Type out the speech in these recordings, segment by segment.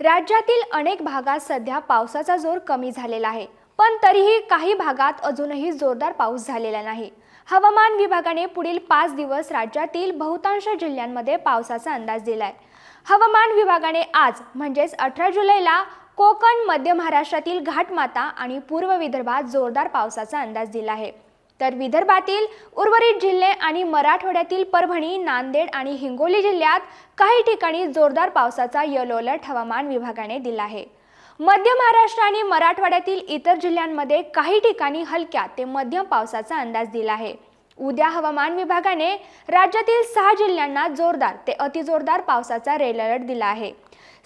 राज्यातील अनेक भागात सध्या पावसाचा जोर कमी झालेला आहे. पण तरीही काही भागात अजूनही जोरदार पाऊस झालेला नाही. हवामान विभागाने पुढील पाच दिवस राज्यातील बहुतांश जिल्ह्यांमध्ये पावसाचा अंदाज दिलाय. हवामान विभागाने आज म्हणजेच अठरा जुलैला कोकण मध्य महाराष्ट्रातील घाटमाता आणि पूर्व विदर्भात जोरदार पावसाचा अंदाज दिला आहे. तर विदर्भातील उर्वरित जिल्हे आणि मराठवाड्यातील परभणी नांदेड आणि हिंगोली जिल्ह्यात काही ठिकाणी जोरदार पावसाचा येलो अलर्ट हवामान विभागाने दिला आहे. मध्य महाराष्ट्र आणि मराठवाड्यातील इतर जिल्ह्यांमध्ये काही ठिकाणी हलक्या ते मध्यम पावसाचा अंदाज दिला आहे. उद्या हवामान विभागाने राज्यातील सहा जिल्ह्यांना जोरदार ते अतिजोरदार पावसाचा रेड अलर्ट दिला आहे.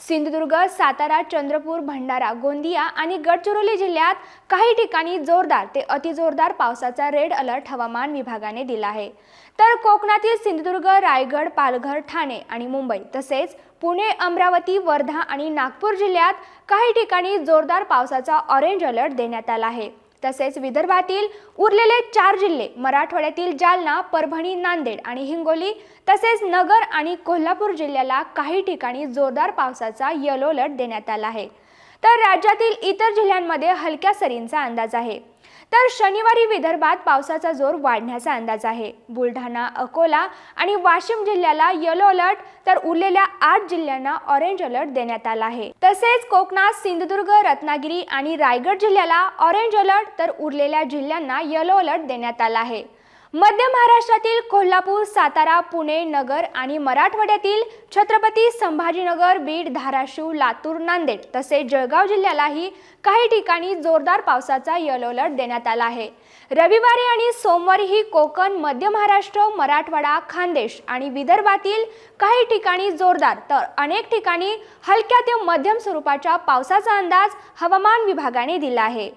सिंधुदुर्ग सातारा चंद्रपूर भंडारा गोंदिया आणि गडचिरोली जिल्ह्यात काही ठिकाणी जोरदार ते अतिजोरदार पावसाचा रेड अलर्ट हवामान विभागाने दिला आहे. तर कोकणातील सिंधुदुर्ग रायगड पालघर ठाणे आणि मुंबई तसेच पुणे अमरावती वर्धा आणि नागपूर जिल्ह्यात काही ठिकाणी जोरदार पावसाचा ऑरेंज अलर्ट देण्यात आला आहे. तसेच विदर्भातील उरलेले चार जिल्हे मराठवाड्यातील जालना परभणी नांदेड आणि हिंगोली तसेच नगर आणि कोल्हापूर जिल्ह्याला काही ठिकाणी जोरदार पावसाचा येलो अलर्ट देण्यात आला आहे. तर राज्यातील इतर जिल्ह्यांमध्ये हलक्या सरींचा अंदाज आहे. तर शनिवारी विदर्भात पावसाचा जोर वाढण्याचा अंदाज आहे. बुलढाणा अकोला आणि वाशिम जिल्ह्याला येलो अलर्ट तर उरलेल्या आठ जिल्ह्यांना ऑरेंज अलर्ट देण्यात आला आहे. तसेच कोकणात सिंधुदुर्ग रत्नागिरी आणि रायगड जिल्ह्याला ऑरेंज अलर्ट तर उरलेल्या जिल्ह्यांना येलो अलर्ट देण्यात आला आहे. मध्य महाराष्ट्रातील कोल्हापूर सातारा पुणे नगर आणि मराठवाड्यातील छत्रपती संभाजीनगर बीड धाराशिव लातूर नांदेड तसेच जळगाव जिल्ह्यालाही काही ठिकाणी जोरदार पावसाचा येलो अलर्ट देण्यात आला आहे. रविवारी आणि सोमवारीही कोकण मध्य महाराष्ट्र मराठवाडा खानदेश आणि विदर्भातील काही ठिकाणी जोरदार तर अनेक ठिकाणी हलक्या ते मध्यम स्वरूपाच्या पावसाचा अंदाज हवामान विभागाने दिला आहे.